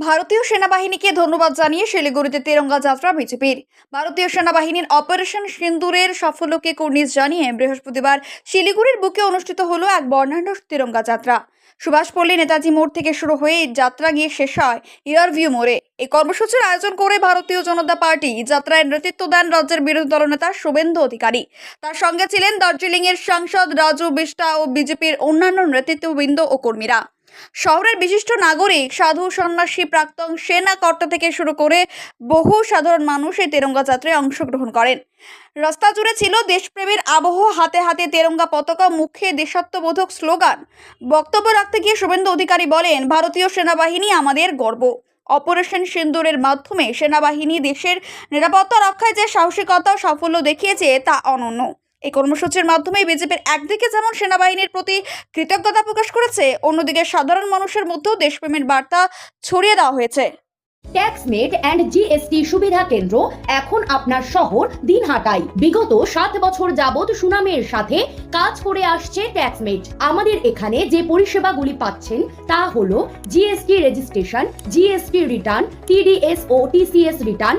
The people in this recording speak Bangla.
ভারতীয় সেনাবাহিনীকে ধন্যবাদ জানিয়ে শিলিগুড়িতে তেরঙ্গা যাত্রা বিজেপির। ভারতীয় সেনাবাহিনীর অপারেশন সিন্দুরের সাফল্যকে কুর্নিশ জানিয়ে বৃহস্পতিবার শিলিগুড়ির বুকে অনুষ্ঠিত হলো এক বর্ণাঢ্য তিরঙ্গা যাত্রা। সুভাষপল্লী নেতাজি মোড় থেকে শুরু হয়ে যাত্রা গিয়ে শেষ হয় ইয়ারভিউ মোড়ে। এই কর্মসূচির আয়োজন করে ভারতীয় জনতা পার্টি যাত্রায় নেতৃত্ব দেন রাজ্যের বিরোধী দলনেতা শুভেন্দু অধিকারী। তার সঙ্গে ছিলেন দার্জিলিং এর সাংসদ রাজু বিষ্টা ও বিজেপির অন্যান্য নেতৃত্ববৃন্দ ও কর্মীরা। শহরের বিশিষ্ট নাগরিক, সাধু, সন্ন্যাসী, প্রাক্তন সেনা কর্তা থেকে শুরু করে বহু সাধারণ মানুষ এই তেরঙ্গা যাত্রায় অংশগ্রহণ করেন। রাস্তা জুড়ে ছিল দেশপ্রেমের আবহ, হাতে হাতে তেরঙ্গা পতাকা, মুখে দেশাত্মবোধক স্লোগান। বক্তব্য রাখতে গিয়ে শুভেন্দু অধিকারী বলেন, ভারতীয় সেনাবাহিনী আমাদের গর্ব। অপারেশন সিন্দুরের মাধ্যমে সেনাবাহিনী দেশের নিরাপত্তা রক্ষায় যে সাহসিকতা ও সাফল্য দেখিয়েছে তা অনন্য। এই কর্মসূচির মাধ্যমে বিজেপির একদিকে যেমন সেনাবাহিনীর প্রতি কৃতজ্ঞতা প্রকাশ করেছে, অন্যদিকে সাধারণ মানুষের মধ্যেও দেশপ্রেমের বার্তা ছড়িয়ে দেওয়া হয়েছে। ট্যাক্সমেট অ্যান্ড জিএসটি সুবিধা কেন্দ্র এখন আপনার শহর দিনহাটায়। বিগত সাত বছর যাবৎ সুনামের সাথে কাজ করে আসছে ট্যাক্সমেট আমাদের এখানে যে পরিষেবাগুলি পাচ্ছেন তা হলো GST registration GST return TDS ও TCS return